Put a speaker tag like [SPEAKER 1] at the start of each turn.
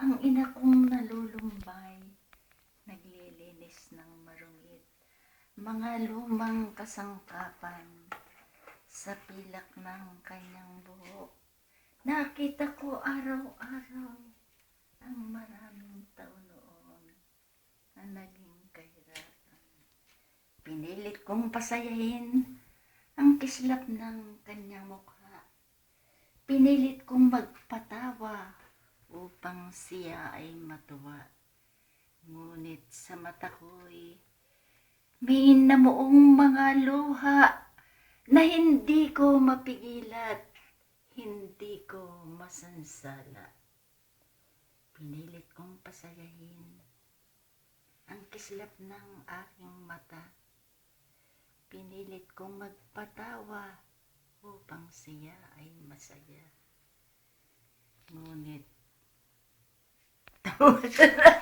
[SPEAKER 1] Ang ina kong nalulumbay, naglilinis ng marungit, mga lumang kasangkapan sa pilak ng kanyang buhok. Nakita ko araw-araw ang maraming taon noon na naging kahirapan. Pinilit kong pasayahin ang kislap ng kanyang mukha. Pinilit kong magpatawa upang siya ay matuwa. Ngunit sa mata ko'y may namuong mga luha na hindi ko mapigilat, hindi ko masansala. Pinilit kong pasayahin ang kislap ng aking mata. Pinilit kong magpatawa upang siya ay masaya. Ngunit, with it.